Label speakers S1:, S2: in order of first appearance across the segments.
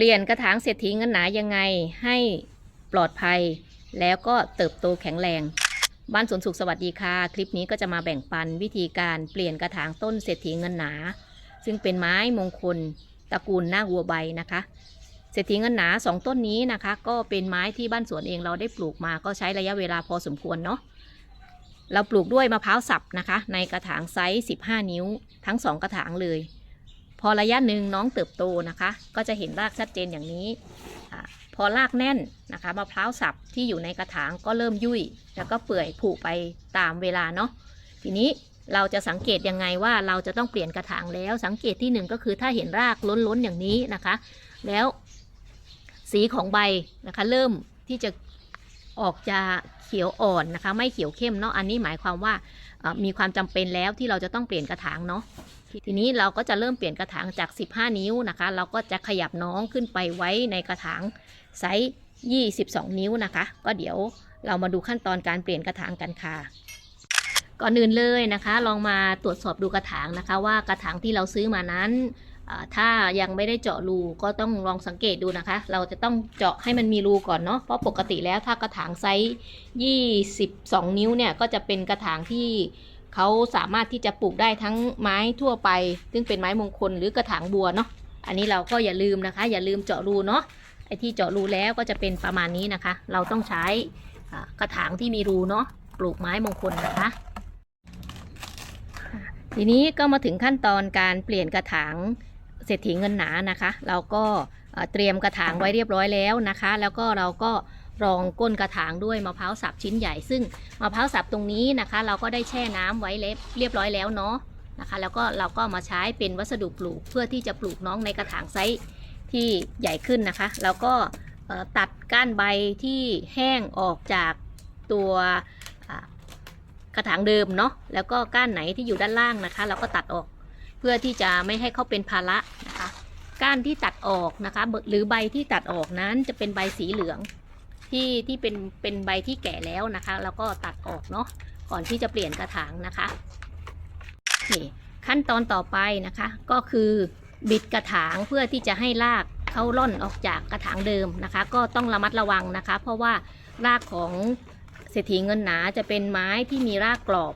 S1: ลี่ยนกระถางเศรษฐีเงินหนายังไงให้ปลอดภัย แล้วก็เติบโตแข็งแรง บ้านสวนสุขสวัสดีค่ะ คลิปนี้ก็จะมาแบ่งปันวิธีการเปลี่ยนกระถางต้นเศรษฐีเงินหนา ซึ่งเป็นไม้มงคลตระกูลหน้าวัวใบนะคะ เศรษฐีเงินหนาสองต้นนี้นะคะ ก็เป็นไม้ที่บ้านสวนเองเราได้ปลูกมาก็ใช้ระยะเวลาพอสมควรเนาะเราปลูกด้วยมะพร้าวสับนะคะ ในกระถางไซส์ 15 นิ้ว ทั้งสองกระถางเลย พอระยะหนึ่งน้องเติบโตนะคะ ก็จะเห็นรากชัดเจนอย่างนี้พอรากแน่นนะคะมะพร้าวสับที่อยู่ในกระถางก็เริ่มยุ่ย แล้วก็เปื่อยผุไปตามเวลาเนาะทีนี้เราจะสังเกตยังไงว่าเราจะต้องเปลี่ยนกระถางแล้ว สังเกตที่หนึ่งก็คือถ้าเห็นรากล้นๆอย่างนี้นะคะ แล้วสีของใบนะคะ เริ่มที่จะออกจะเขียวอ่อนนะคะ ไม่เขียวเข้มเนาะอันนี้หมายความว่ามีความจำเป็นแล้วที่เราจะต้องเปลี่ยนกระถางเนาะ ทีนี้เราก็จะเริ่มเปลี่ยนกระถางจาก 15 นิ้วนะคะ เราก็จะขยับน้องขึ้นไปไว้ในกระถางไซส์22 นิ้วนะคะ ก็เดี๋ยวเรามาดูขั้นตอนการเปลี่ยนกระถางกันค่ะก่อนอื่นเลยนะคะ ลองมาตรวจสอบดูกระถางนะคะ ว่ากระถางที่เราซื้อมานั้นถ้ายังไม่ได้เจาะรูก็ต้องลองสังเกตดูนะคะ เราจะต้องเจาะให้มันมีรูก่อนเนาะเพราะปกติแล้วถ้ากระถางไซส์ 22 นิ้วเนี่ยก็จะเป็นกระถางที่ เขาสามารถที่จะปลูกได้ทั้งไม้ทั่วไป ซึ่งเป็นไม้มงคลหรือกระถางบัวเนาะ อันนี้เราก็อย่าลืมนะคะ อย่าลืมเจาะรูเนาะ ไอ้ที่เจาะรูแล้วก็จะเป็นประมาณนี้นะคะ เราต้องใช้กระถางที่มีรูเนาะ ปลูกไม้มงคลนะคะ ทีนี้ก็มาถึงขั้นตอนการเปลี่ยนกระถางเศรษฐีเงินหนานะคะ เราก็เอ่อเตรียมกระถางไว้เรียบร้อยแล้วนะคะ แล้วก็เราก็ รองก้นกระถางด้วยมะพร้าวสับชิ้นใหญ่ ซึ่งมะพร้าวสับตรงนี้นะคะ เราก็ได้แช่น้ำไว้เล็บเรียบร้อยแล้วเนาะนะคะ แล้วก็เราก็มาใช้เป็นวัสดุปลูกเพื่อที่จะปลูกน้องในกระถางไซส์ที่ใหญ่ขึ้นนะคะ แล้วก็ตัดก้านใบที่แห้งออกจากตัวกระถางเดิมเนาะแล้วก็ก้านไหนที่อยู่ด้านล่างนะคะ เราก็ตัดออกเพื่อที่จะไม่ให้เขาเป็นภาระนะคะ ก้านที่ตัดออกนะคะ หรือใบที่ตัดออกนั้นจะเป็นใบสีเหลือง ที่ที่เป็นเป็นใบที่แก่แล้วนะคะ แล้วก็ตัดออกเนาะก่อนที่จะเปลี่ยนกระถางนะคะนี่ขั้นตอนต่อไปนะคะ ก็คือบิดกระถางเพื่อที่จะให้รากเขาล่อนออกจากกระถางเดิมนะคะ ก็ต้องระมัดระวังนะคะ เพราะว่ารากของเศรษฐีเงินหนาจะเป็นไม้ที่มีรากกรอบ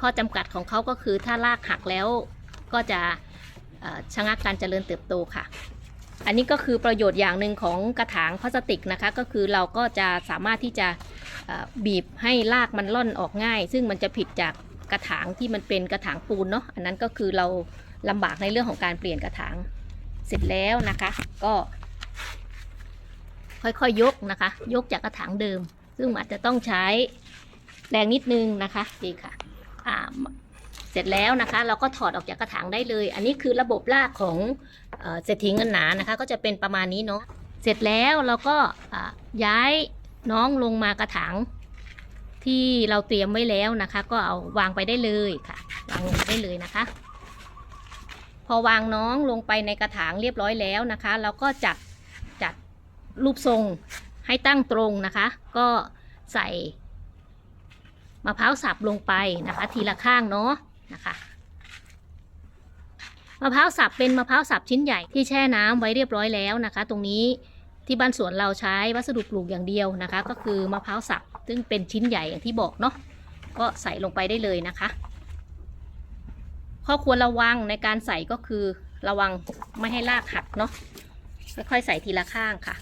S1: ข้อจำกัดของเขาก็คือถ้ารากหักแล้วก็จะชะงักการเจริญเติบโตค่ะ อันนี้ก็คือประโยชน์อย่างหนึ่งของกระถางพลาสติกนะคะ ก็คือเราก็จะสามารถที่จะบีบให้รากมันล่อนออกง่าย ซึ่งมันจะผิดจากกระถางที่มันเป็นกระถางปูนเนาะอันนั้นก็คือเราลำบากในเรื่องของการเปลี่ยนกระถางเสร็จแล้วนะคะ ก็ ค่อยๆยกนะคะ ยกจากกระถางเดิม ซึ่งอาจจะต้องใช้แรงนิดนึงนะคะดีค่ะอ่าเสร็จแล้วนะคะ เราก็ถอดออกจากกระถางได้เลย อันนี้คือระบบรากของ เศรษฐีเงินหนานะคะ ก็จะเป็นประมาณนี้เนาะเสร็จแล้วเราก็ย้ายน้องลงมากระถางที่เราเตรียมไว้แล้วนะคะ ก็เอาวางไปได้เลยค่ะ วางลงไปได้เลยนะคะ พอวางน้องลงไปในกระถางเรียบร้อยแล้วนะคะ เราก็จัดจัดรูปทรงให้ตั้งตรงนะคะ ก็ใส่มะพร้าวสับลงไปนะคะ ทีละข้างเนาะนะคะ มะพร้าวสับเป็นมะพร้าวสับชิ้นใหญ่ที่แช่น้ำไว้เรียบร้อยแล้วนะคะ ตรงนี้ที่บ้านสวนเราใช้วัสดุปลูกอย่างเดียวนะคะ ก็คือมะพร้าวสับซึ่งเป็นชิ้นใหญ่อย่างที่บอกเนาะก็ใส่ลงไปได้เลยนะคะ ข้อควรระวังในการใส่ก็คือระวังไม่ให้รากหักเนาะค่อยๆใส่ทีละข้างค่ะ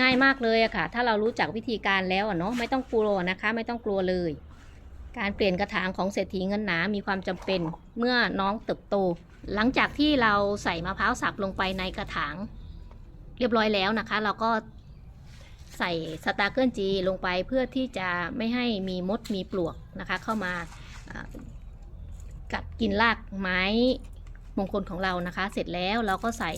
S1: ง่ายมากเลยอะค่ะ ถ้าเรารู้จักวิธีการแล้วอะเนาะไม่ต้องกลัวนะคะ ไม่ต้องกลัวเลย การเปลี่ยนกระถางของเศรษฐีเงินหนามีความจำเป็นเมื่อน้องเติบโต หลังจากที่เราใส่มะพร้าวสับลงไปในกระถาง เรียบร้อยแล้วนะคะ เราก็ใส่สตาร์เกิลจีลงไปเพื่อที่จะไม่ให้มีมดมีปลวกนะคะ เข้ามากัดกินรากไม้มงคลของเรานะคะ เสร็จแล้วเราก็ใส่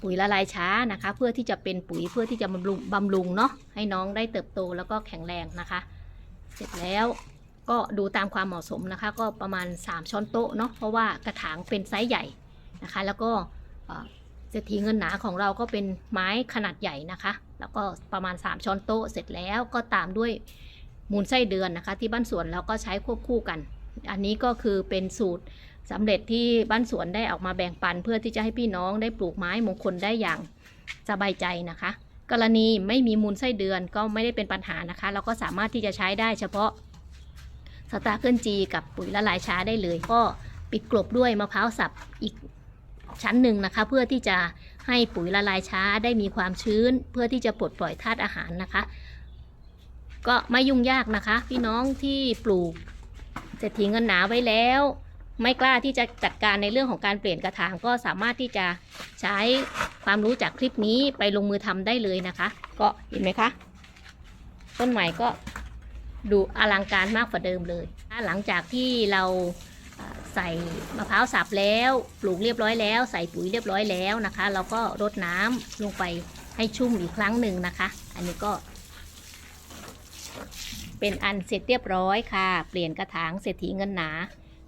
S1: ปุ๋ยละลายช้านะคะ เพื่อที่จะเป็นปุ๋ยเพื่อที่จะบำรุงบำรุงเนาะให้น้องได้เติบโตแล้วก็แข็งแรงนะคะ สร็จแล้วก็ดูตามความเหมาะสมนะคะ ก็ประมาณ 3 ช้อนโต๊ะเนาะเพราะว่ากระถางเป็นไซส์ใหญ่นะคะ แล้วก็เศรษฐีเงินหนาของเราก็เป็นไม้ขนาดใหญ่นะคะ แล้วก็ประมาณ 3 ช้อนโต๊ะเสร็จแล้วก็ตามด้วยมูลไส้เดือนนะคะ ที่บ้านสวนเราก็ใช้ควบคู่กัน อันนี้ก็คือเป็นสูตรสำเร็จที่บ้านสวนได้ออกมาแบ่งปัน เพื่อที่จะให้พี่น้องได้ปลูกไม้มงคลได้อย่างสบายใจนะคะ กรณีไม่มีมูลไส้เดือนก็ไม่ได้เป็นปัญหานะคะ เราก็สามารถที่จะใช้ได้เฉพาะสตาร์เกิลจีกับปุ๋ยละลายช้าได้เลย ก็ปิดกลบด้วยมะพร้าวสับอีกชั้นหนึ่งนะคะ เพื่อที่จะให้ปุ๋ยละลายช้าได้มีความชื้น เพื่อที่จะปลดปล่อยธาตุอาหารนะคะ ก็ไม่ยุ่งยากนะคะ พี่น้องที่ปลูกเศรษฐีเงินหนาไว้แล้ว ไม่กล้าที่จะจัดการในเรื่องของการเปลี่ยนกระถางก็สามารถที่จะใช้ความรู้จากคลิปนี้ไปลงมือทำได้เลยนะคะ ก็เห็นไหมคะ ต้นใหม่ก็ดูอลังการมากกว่าเดิมเลย หลังจากที่เราใส่มะพร้าวสับแล้วปลูกเรียบร้อยแล้ว ใส่ปุ๋ยเรียบร้อยแล้วนะคะ เราก็รดน้ำลงไปให้ชุ่มอีกครั้งหนึ่งนะคะ อันนี้ก็เป็นอันเสร็จเรียบร้อยค่ะ เปลี่ยนกระถางเศรษฐีเงินหนา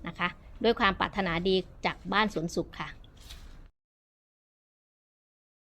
S1: นะคะ ด้วยความปรารถนาดีจากบ้านสวนสุขค่ะ